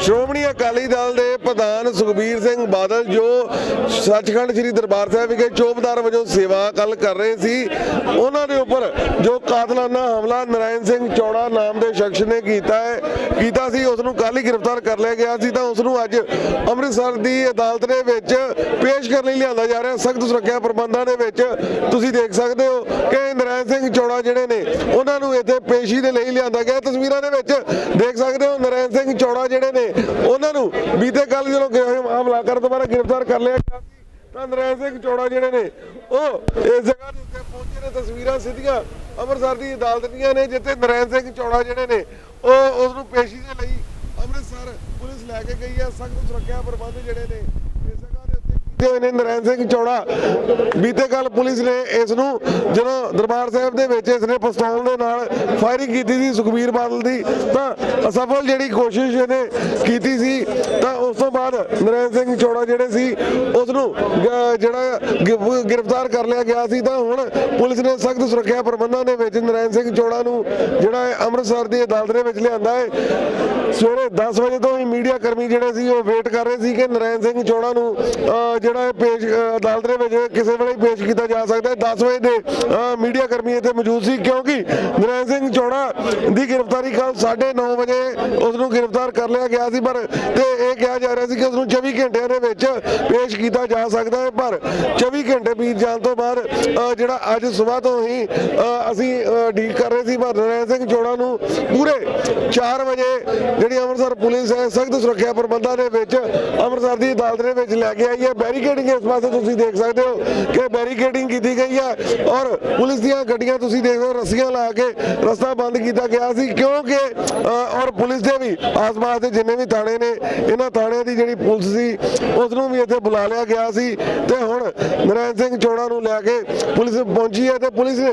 শ্রমণী ਅਕਾਲੀ ਦਲ ਦੇ ਪ੍ਰਧਾਨ ਸੁਖਬੀਰ ਸਿੰਘ ਬਾਦਲ ਜੋ ਸੱਚਖੰਡ ਸ੍ਰੀ ਦਰਬਾਰ ਸਾਹਿਬ ਵਿਖੇ ਚੌਬਦਾਰ ਵਜੋਂ ਸੇਵਾ ਕੱਲ ਕਰ ਰਹੇ ਸੀ, ਉਹਨਾਂ ਦੇ ਉੱਪਰ ਜੋ ਕਾਤਲਾਨਾ ਹਮਲਾ ਨਰਾਇਣ ਸਿੰਘ ਚੌੜਾ ਨਾਮ ਦੇ ਸ਼ਖਸ ਨੇ ਕੀਤਾ ਹੈ, ਕੀਤਾ ਸੀ ਉਸ ਨੂੰ ਕੱਲ ਹੀ ਗ੍ਰਿਫਤਾਰ ਕਰ ਲਿਆ ਗਿਆ ਸੀ ਤਾਂ ਉਸ ਨੂੰ ਅੱਜ ਅੰਮ੍ਰਿਤਸਰ ਦੀ ਅਦਾਲਤ ਦੇ ਵਿੱਚ ਪੇਸ਼ ਕਰਨ ਲਈ ਲਿਆਂਦਾ ਜਾ ਰਿਹਾ। ਸਖਤ ਸੁਰੱਖਿਆ ਪ੍ਰਬੰਧਾਂ ਦੇ ਵਿੱਚ ਤੁਸੀਂ ਦੇਖ ਸਕਦੇ ਹੋ ਕਿ ਨਰਾਇਣ ਸਿੰਘ ਚੌੜਾ ਜਿਹੜੇ ਨੇ, ਉਹਨਾਂ ਨੂੰ ਇੱਥੇ ਪੇਸ਼ੀ ਦੇ ਲਈ ਲਿਆਂਦਾ ਗਿਆ। ਤਸਵੀਰਾਂ ਦੇ ਵਿੱਚ ਦੇਖ ਸਕਦੇ ਹੋ ਨਰਾਇਣ ਸਿੰਘ ਚੌੜਾ ਜਿਹੜੇ ਨੇ ਉਹਨਾਂ ਨੂੰ ਬੀਤੇ ਕੱਲ ਜਦੋਂ ਗ੍ਰਿਫ- ਹਮਲਾ ਕਰਨ ਤੋਂ ਬਾਅਦ ਗ੍ਰਿਫਤਾਰ ਕਰ ਲਿਆ ਗਿਆ ਸੀ, ਤਾਂ ਨਰੈਣ ਸਿੰਘ ਚੌੜਾ ਜਿਹੜੇ ਨੇ, ਉਹ ਇਸ ਜਗ੍ਹਾ ਦੇ ਉੱਤੇ ਪਹੁੰਚੇ ਨੇ, ਤਸਵੀਰਾਂ ਸਿੱਧੀਆਂ ਅੰਮ੍ਰਿਤਸਰ ਦੀ ਅਦਾਲਤ ਦੀਆਂ ਨੇ, ਜਿੱਥੇ ਨਰੈਣ ਸਿੰਘ ਚੌੜਾ ਜਿਹੜੇ ਨੇ, ਉਹ ਉਸ ਨੂੰ ਪੇਸ਼ੀ ਦੇ ਲਈ ਅੰਮ੍ਰਿਤਸਰ ਪੁਲਿਸ ਲੈ ਕੇ ਗਈ ਹੈ ਸਖਤ ਸੁਰੱਖਿਆ ਪ੍ਰਬੰਧ ਜਿਹੜੇ ਨੇ ਇਸ ਹੋਏ ਨੇ ਨਰਾਇਣ ਸਿੰਘ ਚੌੜਾ। ਬੀਤੇ ਕੱਲ ਪੁਲਿਸ ਨੇ ਇਸ ਨੂੰ ਜਦੋਂ ਦਰਬਾਰ ਸਾਹਿਬ ਦੇ ਵਿੱਚ ਇਸ ਨੇ ਪਿਸਤੌਲ ਦੇ ਨਾਲ ਫਾਇਰਿੰਗ ਕੀਤੀ ਸੀ ਸੁਖਬੀਰ ਬਾਦਲ ਦੀ ਤਾਂ ਅਸਫਲ ਜਿਹੜੀ ਕੋਸ਼ਿਸ਼ ਇਹਨੇ ਕੀਤੀ ਸੀ ਤਾਂ ਉਸ ਤੋਂ ਬਾਅਦ ਨਰਾਇਣ ਸਿੰਘ ਚੌੜਾ ਜਿਹੜੇ ਸੀ ਉਸ ਨੂੰ ਜਿਹੜਾ ਗ੍ਰਿਫਤਾਰ ਕਰ ਲਿਆ ਗਿਆ ਸੀ ਤਾਂ ਹੁਣ ਪੁਲਿਸ ਨੇ ਸਖਤ ਸੁਰੱਖਿਆ ਪ੍ਰਬੰਧਾਂ ਦੇ ਵਿੱਚ ਨਰਾਇਣ ਸਿੰਘ ਚੌੜਾ ਨੂੰ ਜਿਹੜਾ ਅੰਮ੍ਰਿਤਸਰ ਦੀ ਅਦਾਲਤ ਦੇ ਵਿੱਚ ਲਿਆਂਦਾ ਹੈ। ਸਵੇਰੇ 10 ਵਜੇ ਤੋਂ ਹੀ ਮੀਡੀਆ ਕਰਮੀ ਜਿਹੜੇ ਸੀ ਉਹ ਵੇਟ ਕਰ ਰਹੇ ਸੀ ਕਿ ਨਰਾਇਣ ਸਿੰਘ ਚੌੜਾ ਨੂੰ ਅਹ, ਜਿਹੜਾ ਇਹ ਪੇਸ਼ ਅਦਾਲਤ ਦੇ ਵਿੱਚ ਕਿਸੇ ਵੇਲੇ ਹੀ ਪੇਸ਼ ਕੀਤਾ ਜਾ ਸਕਦਾ ਹੈ। 10 ਵਜੇ ਦੇ ਮੀਡੀਆ ਕਰਮੀ ਇੱਥੇ ਮੌਜੂਦ ਸੀ ਕਿਉਂਕਿ ਨਰਾਇਣ ਸਿੰਘ ਚੌੜਾ ਦੀ ਗ੍ਰਿਫਤਾਰੀ ਕੱਲ 9:30 ਵਜੇ ਉਸ ਨੂੰ ਗ੍ਰਿਫਤਾਰ ਕਰ ਲਿਆ ਗਿਆ ਸੀ। ਪਰ ਤੇ ਇਹ ਕਿਹਾ ਜਾ ਰਿਹਾ ਸੀ ਕਿ ਉਸ ਨੂੰ 24 ਘੰਟਿਆਂ ਦੇ ਵਿੱਚ ਪੇਸ਼ ਕੀਤਾ ਜਾ ਸਕਦਾ ਹੈ। ਪਰ 24 ਘੰਟੇ ਬੀਤ ਜਾਣ ਤੋਂ ਬਾਅਦ ਜਿਹੜਾ ਅੱਜ ਸਵੇਰ ਤੋਂ ਹੀ ਅਸੀਂ ਡੀਲ ਕਰ ਰਹੇ ਸੀ। ਪਰ ਨਰਾਇਣ ਸਿੰਘ ਚੌੜਾ ਨੂੰ ਪੂਰੇ 4 ਵਜੇ ਜਿਹੜੀ ਅੰਮ੍ਰਿਤਸਰ ਪੁਲਿਸ ਹੈ, ਸਖਤ ਸੁਰੱਖਿਆ ਪ੍ਰਬੰਧਾਂ ਦੇ ਵਿੱਚ ਅੰਮ੍ਰਿਤਸਰ ਦੀ ਅਦਾਲਤ ਦੇ ਵਿੱਚ ਲੈ ਕੇ ਆਈ ਹੈ। ਬੈਰੀਕੇਡਿੰਗ ਇਸ ਪਾਸੇ ਤੁਸੀਂ ਦੇਖ ਸਕਦੇ ਹੋ ਕਿ ਬੈਰੀਕੇਡਿੰਗ ਕੀਤੀ ਗਈ ਹੈ ਔਰ ਪੁਲਿਸ ਦੀਆਂ ਗੱਡੀਆਂ ਤੁਸੀਂ ਦੇਖ ਰਹੇ ਹੋ, ਰੱਸੀਆਂ ਲਾ ਕੇ ਰਸਤਾ ਬੰਦ ਕੀਤਾ ਗਿਆ ਸੀ ਕਿਉਂਕਿ ਔਰ ਪੁਲਿਸ ਦੇ ਵੀ ਆਸ-ਪਾਸ ਦੇ ਜਿੰਨੇ ਵੀ ਥਾਣੇ ਨੇ, ਇਹਨਾਂ ਥਾਣਿਆਂ ਦੀ ਜਿਹੜੀ ਪੁਲਿਸ ਸੀ ਉਸ ਨੂੰ ਵੀ ਇੱਥੇ ਬੁਲਾ ਲਿਆ ਗਿਆ ਸੀ ਤੇ ਹੁਣ ਨਰਾਇਣ ਸਿੰਘ ਚੋੜਾ ਨੂੰ ਲੈ ਕੇ ਪੁਲਿਸ ਪਹੁੰਚੀ ਹੈ ਤੇ ਪੁਲਿਸ ਨੇ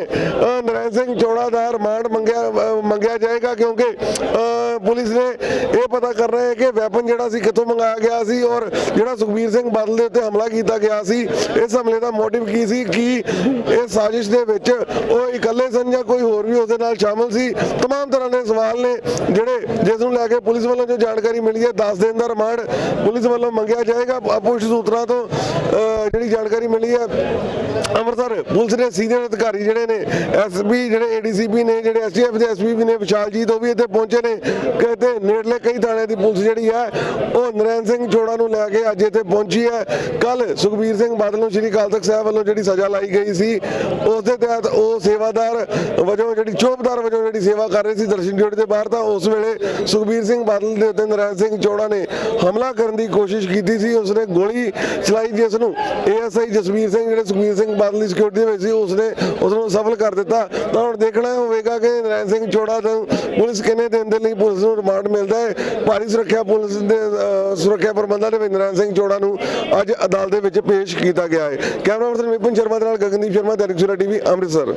ਨਰੈਣ ਸਿੰਘ ਚੌੜਾ ਦਾ ਰਿਮਾਂਡ ਮੰਗਿਆ ਮੰਗਿਆ ਮੰਗਿਆ ਜਾਏਗਾ ਕਿਉਂਕਿ ਅ, ਪੁਲਿਸ ਨੇ ਇਹ ਪਤਾ ਕਰ ਰਹੇ ਹੈ ਕਿ ਵੈਪਨ ਜਿਹੜਾ ਸੀ ਕਿੱਥੋਂ ਮੰਗਾਇਆ ਗਿਆ ਸੀ ਔਰ ਜਿਹੜਾ ਸੁਖਬੀਰ ਸਿੰਘ ਬਾਦਲ ਦੇ ਉੱਤੇ ਹਮਲਾ ਕੀਤਾ ਗਿਆ ਸੀ ਇਸ ਹਮਲੇ ਦਾ ਮੋਟਿਵ ਕੀ ਸੀ ਕੀ ਇਹ ਸਾਜ਼ਿਸ਼ ਦੇ ਵਿੱਚ ਉਹ ਇਕੱਲੇ ਸਨ ਜਾਂ ਕੋਈ ਹੋਰ ਵੀ ਉਸਦੇ ਨਾਲ ਸ਼ਾਮਲ ਸੀ तमाम ਤਰ੍ਹਾਂ ਦੇ ਸਵਾਲ ਨੇ ਜਿਹੜੇ ਜਿਸ ਨੂੰ ਲੈ ਕੇ ਪੁਲਿਸ ਵੱਲੋਂ ਜੋ ਜਾਣਕਾਰੀ ਮਿਲੀ ਹੈ 10 ਦਿਨ ਦਾ ਰਿਮਾਂਡ ਪੁਲਿਸ ਵੱਲੋਂ ਮੰਗਿਆ ਜਾਏਗਾ ਪੁਲਿਸ ਸੂਤਰਾਂ ਤੋਂ ਅਹ, ਜਿਹੜੀ ਜਾਣਕਾਰੀ ਮਿਲੀ ਹੈ ਅੰਮ੍ਰਿਤਸਰ ਪੁਲਿਸ ਦੇ ਸੀਨੀਅਰ ਅਧਿਕਾਰੀ ਜਿਹੜੇ ਨੇ ਐਸਪੀ ਜਿਹੜੇ ਏਡੀਸੀਪੀ ਨੇ ਜਿਹੜੇ ਐਸਟੀਐਫ ਦੇ ਐਸਪੀ ਨੇ ਵਿਸ਼ਾਲਜੀਤ ਉਹ ਵੀ ਇੱਥੇ ਪਹੁੰਚੇ ਨੇ ਕਿ ਇੱਥੇ ਨੇੜਲੇ ਕਈ ਥਾਣਿਆਂ ਦੀ ਪੁਲਿਸ ਜਿਹੜੀ ਹੈ, ਉਹ ਨਰੈਣ ਸਿੰਘ ਚੋੜਾ ਨੂੰ ਲੈ ਕੇ ਅੱਜ ਇੱਥੇ ਪਹੁੰਚੀ ਹੈ। ਕੱਲ ਸੁਖਬੀਰ ਸਿੰਘ ਬਾਦਲ ਨੂੰ ਸ਼੍ਰੀ ਅਕਾਲ ਤਖਤ ਸਾਹਿਬ ਵੱਲੋਂ ਜਿਹੜੀ ਸਜ਼ਾ ਲਾਈ ਗਈ ਸੀ ਉਸ ਦੇ ਤਹਿਤ ਉਹ ਸੇਵਾਦਾਰ ਵਜੋਂ ਜਿਹੜੀ, ਚੋਪਦਾਰ ਵਜੋਂ ਜਿਹੜੀ ਸੇਵਾ ਕਰ ਰਹੇ ਸੀ ਦਰਸ਼ਨ ਜੋੜੀ ਦੇ ਬਾਹਰ, ਤਾਂ ਉਸ ਵੇਲੇ ਸੁਖਬੀਰ ਸਿੰਘ ਬਾਦਲ ਦੇ ਉੱਤੇ ਨਰੈਣ ਸਿੰਘ ਚੋੜਾ ਨੇ ਹਮਲਾ ਕਰਨ ਦੀ ਕੋਸ਼ਿਸ਼ ਕੀਤੀ ਸੀ। ਉਸਨੇ ਗੋਲੀ ਚਲਾਈ ਜਿਸ ਨੂੰ ਏਐਸਆਈ ਜਸਵੀਰ ਸਿੰਘ, ਜਿਹੜੇ ਸੁਖਬੀਰ ਸਿੰਘ ਬਾਦਲ ਦੀ ਸਿਕਿਉਰਿਟੀ ਦੇ ਵਿੱਚ ਸੀ, ਉਸਨੇ ਉਸ ਨੂੰ ਸਫਲ ਕਰ ਦਿੱਤਾ। ਤਾਂ ਹੁਣ ਦੇਖਣਾ ਹੋਵੇਗਾ ਕਿ ਨਰੈਣ ਸਿੰਘ ਚੋੜਾ ਨੂੰ ਪੁਲਿਸ ਕਿੰਨੇ ਦਿਨ ਦੇ ਲਈ ਪੁਲਿਸ ਨੂੰ ਰਿਮਾਂਡ ਮਿਲਦਾ ਹੈ? ਭਾਰੀ ਸੁਰੱਖਿਆ ਪੁਲਿਸ ਦੇ ਅਹ, ਸੁਰੱਖਿਆ ਪ੍ਰਬੰਧਾਂ ਦੇ ਵਿੱਚ ਨਰੈਣ ਸਿੰਘ ਚੋੜਾ ਨੂੰ ਅੱਜ ਅਦਾਲਤ ਦੇ ਵਿੱਚ ਪੇਸ਼ ਕੀਤਾ ਗਿਆ ਹੈ। ਕੈਮਰਾ ਪਰਸਨ ਵਿਪਨ ਸ਼ਰਮਾ ਦੇ ਨਾਲ ਗਗਨਦੀਪ ਸ਼ਰਮਾ ਦੈਨਿਕ ਸਵੇਰਾ ਟੀਵੀ ਅੰਮ੍ਰਿਤਸਰ।